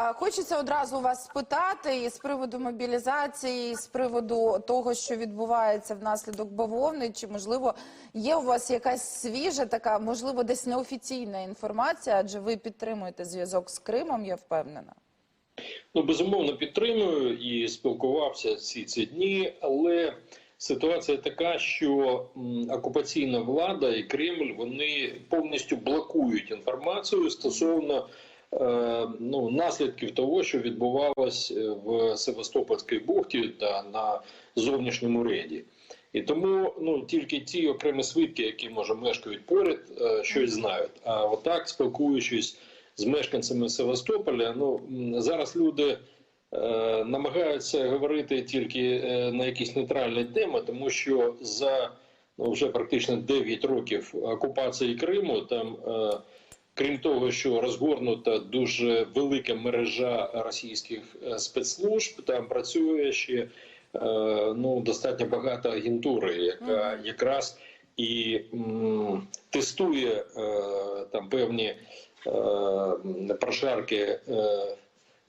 Хочеться одразу вас спитати і з приводу мобілізації, і з приводу того, що відбувається внаслідок бавовни, чи можливо є у вас якась свіжа така, можливо, десь неофіційна інформація, адже ви підтримуєте зв'язок з Кримом, я впевнена. Ну, безумовно, підтримую і спілкувався всі ці дні, але ситуація така, що окупаційна влада і Кремль вони повністю блокують інформацію стосовно ну, наслідків того, що відбувалось е, в Севастопольській бухті та на зовнішньому рейді. І тому ну тільки ті окремі свідки, які може мешкають поряд, е, щось знають. А отак, спілкуючись з мешканцями Севастополя, ну зараз люди е, намагаються говорити тільки е, на якісь нейтральні теми, тому що за ну, вже практично 9 років окупації Криму там. Е, Крім того, що розгорнута дуже велика мережа російських е, спецслужб, там працює ще е, ну достатньо багато агентури, яка якраз і м, тестує е, там певні прошарки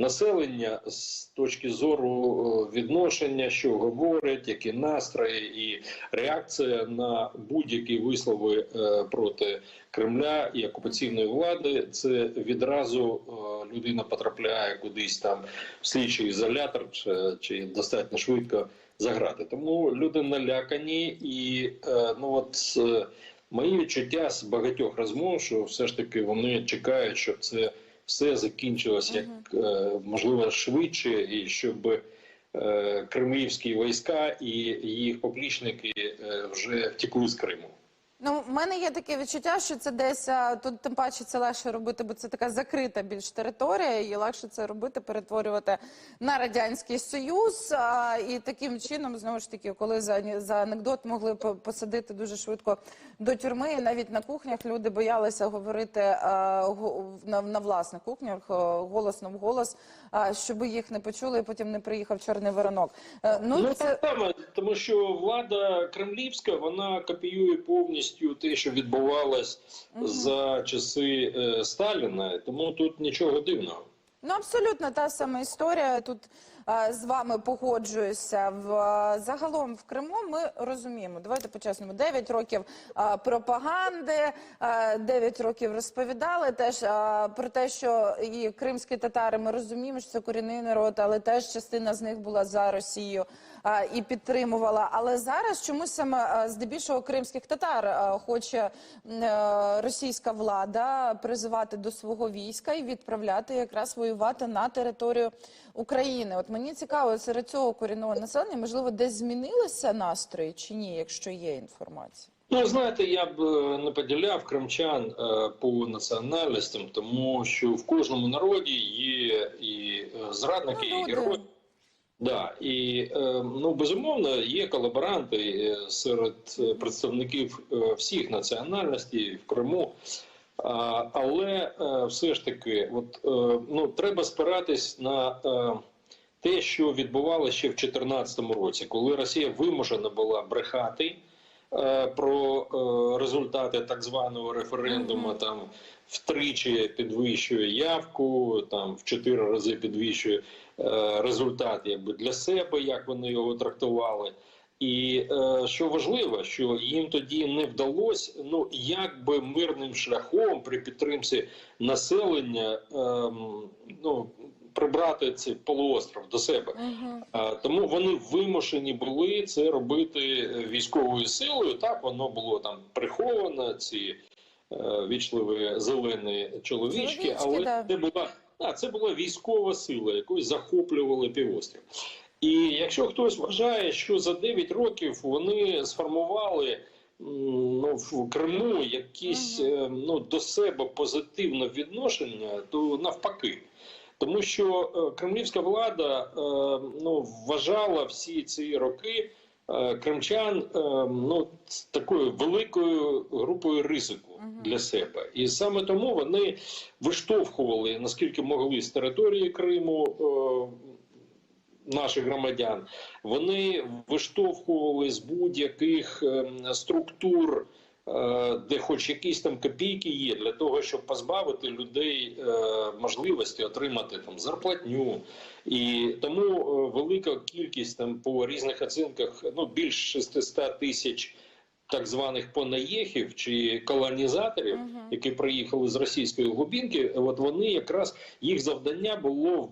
населення з точки зору е, відношення, що говорять, які настрої і реакція на будь-які вислови е, проти Кремля і окупаційної влади. Це відразу е, людина потрапляє кудись там в слідчий ізолятор, чи, чи достатньо швидко заграти. Тому люди налякані, і ну от. Мої відчуття з багатьох розмов, що все ж таки вони чекають, щоб це все закінчилось як е, можливо швидше, і щоб е, кремлівські війська і їх поплічники е, вже втекли з Криму. Ну, в мене є таке відчуття, що це десь а, тут тим паче це легше робити, бо це така закрита більш територія, і легше це робити, перетворювати на радянський союз. А, і таким чином, знову ж таки, коли за, за анекдот могли по- посадити дуже швидко до тюрми, і навіть на кухнях люди боялися говорити а, на, на власних кухнях голосно в голос, а, щоб їх не почули, і потім не приїхав чорний воронок. Е, Ну, Ну, це так тому що влада кремлівська вона копіює повністю те, що відбувалось за часи е, Сталіна, тому тут нічого дивного. Ну, абсолютно та сама історія. Тут з вами погоджуюся. В загалом в Криму ми розуміємо. Давайте по-чесному. 9 років пропаганди, е, 9 років розповідали теж про те, що і кримські татари ми розуміємо, що це корінний народ, але теж частина з них була за Росію е, і підтримувала. Але зараз чомусь саме здебільшого кримських татар хоче е, російська влада призивати до свого війська і відправляти якраз воювати на територію України. От мені цікаво, серед цього корінного населення можливо десь змінилися настрої чи ні, якщо є інформація. Ну, знаєте, я б е, не поділяв кримчан е, по національностям, тому що в кожному народі є і е, зрадники, Ну, і герої. Да, і ну безумовно є колаборанти серед представників всіх національностей в Криму. Але все ж таки, от ну треба спиратись на те, що відбувалося ще в 2014 році, коли Росія вимушена була брехати е, про е, результати так званого референдуму, там втричі підвищує явку, там в чотири рази підвищує е, результат, якби для себе, як вони його трактували. І що важливо, що їм тоді не вдалося, ну якби мирним шляхом при підтримці населення, ем, ну прибрати цей полуостров до себе. А, тому вони вимушені були це робити е, військовою силою. Так воно було там приховано. Ці е, вічливі зелені чоловічки, Чоловічки, але да. це була а, це була військова сила, якою захоплювали півострів. І якщо хтось вважає, що за 9 років вони сформували ну, в Криму якісь е, ну, до себе позитивне відношення, то навпаки. Тому що е, кремлівська влада е, ну, вважала всі ці роки е, кримчан ну, такою великою групою ризику для себе. І саме тому вони виштовхували, наскільки могли з території Криму. Наших громадян вони виштовхували з будь-яких ем, структур де хоч якісь там копійки є для того, щоб позбавити людей е, можливості отримати там зарплатню. І тому е, велика кількість там по різних оцінках, ну більш 600 тисяч так званих понаєхів чи колонізаторів, які приїхали з російської глубинки, от вони якраз їх завдання було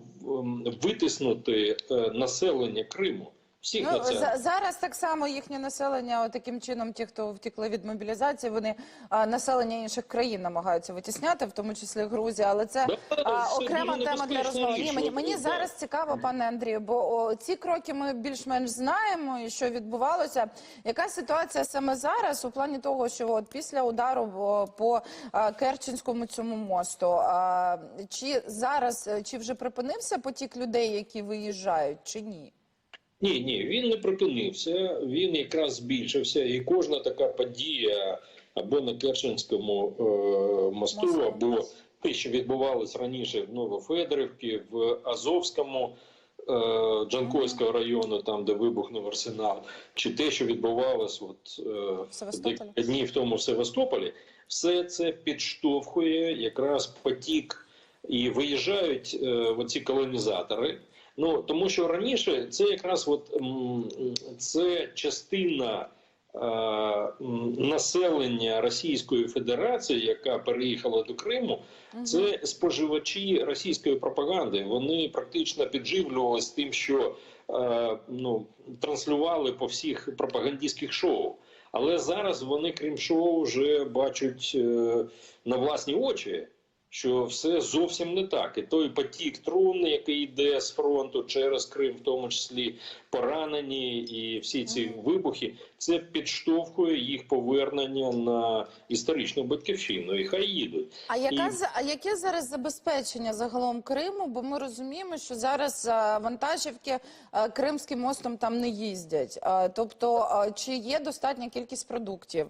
витиснути е, населення Криму. Всіх Ну, за, зараз так само їхнє населення, таким чином, ті, хто втекли від мобілізації, вони а, населення інших країн намагаються витісняти, в тому числі Грузія. Але це Да, а, це окрема тема для розмови. Ні, мені, мені да. зараз цікаво, пане Андрію, бо о, ці кроки ми більш-менш знаємо, і що відбувалося. Яка ситуація саме зараз у плані того, що от після удару о, по а, Керченському цьому мосту, а, чи зараз е, чи вже припинився потік людей, які виїжджають, чи ні? Ні, ні, він не припинився. Він якраз збільшився, і кожна така подія або на Керченському е, мосту, або те, що відбувалось раніше в Новофедорівці, в Азовському. е, Джанкойського району, там де вибухнув арсенал, чи те, що відбувалось от е, декілька днів тому в Севастополі, все це підштовхує якраз потік і виїжджають е, оці колонізатори. Ну тому що раніше це якраз от це частина е, населення Російської Федерації, яка переїхала до Криму. Це споживачі російської пропаганди. Вони практично підживлювалися тим, що е, ну транслювали по всіх пропагандистських шоу. Але зараз вони, крім шоу, вже бачать е, на власні очі, що все зовсім не так. І той потік трун, який йде з фронту через Крим, в тому числі поранені, і всі ці вибухи, це підштовхує їх повернення на історичну батьківщину. І хай їдуть. А яка І- за- а яке зараз забезпечення загалом Криму? Бо ми розуміємо, що зараз вантажівки Кримським мостом там не їздять. Тобто, чи є достатня кількість продуктів?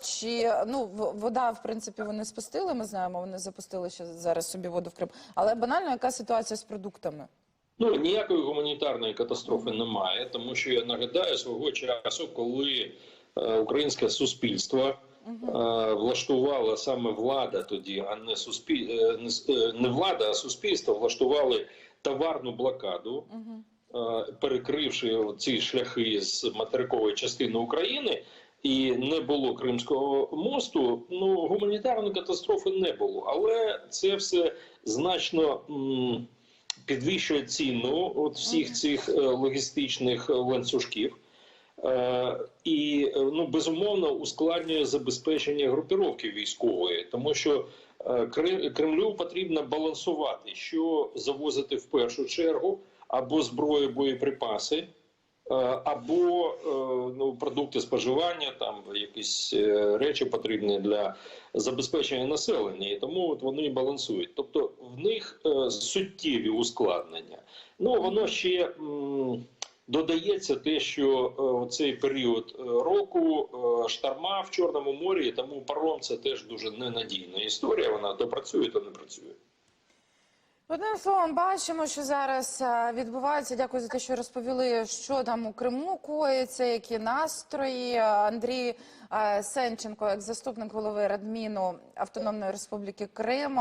Чи ну вода, в принципі, вони спустили? Ми знаємо, вони запустили ще зараз собі воду в Крим. Але банально, яка ситуація з продуктами? Ну ніякої гуманітарної катастрофи немає, тому що я нагадаю свого часу, коли е, українське суспільство е, влаштувало саме влада тоді, а не суспіль... е, не, е, не влада, а суспільство влаштували товарну блокаду, перекривши ці шляхи з материкової частини України. І не було Кримського мосту. Ну гуманітарної катастрофи не було, але це все значно м, підвищує ціну от всіх цих е, логістичних е, ланцюжків. Е, і е, ну безумовно ускладнює забезпечення групіровки військової, тому що е, Кремлю потрібно балансувати, що завозити в першу чергу, або зброю, боєприпаси, або е, ну, продукти споживання, там якісь е, речі потрібні для забезпечення населення, і тому от вони балансують. Тобто в них е, суттєві ускладнення. Ну воно ще додається те, що е, цей період е, року е, шторма в Чорному морі, тому паром це теж дуже ненадійна історія. Вона то працює, то не працює. Одним словом, бачимо, що зараз е, відбувається. Дякую за те, що розповіли, що там у Криму коїться, які настрої. Андрій е, Сенченко, як заступник голови Радміну Автономної Республіки Крим.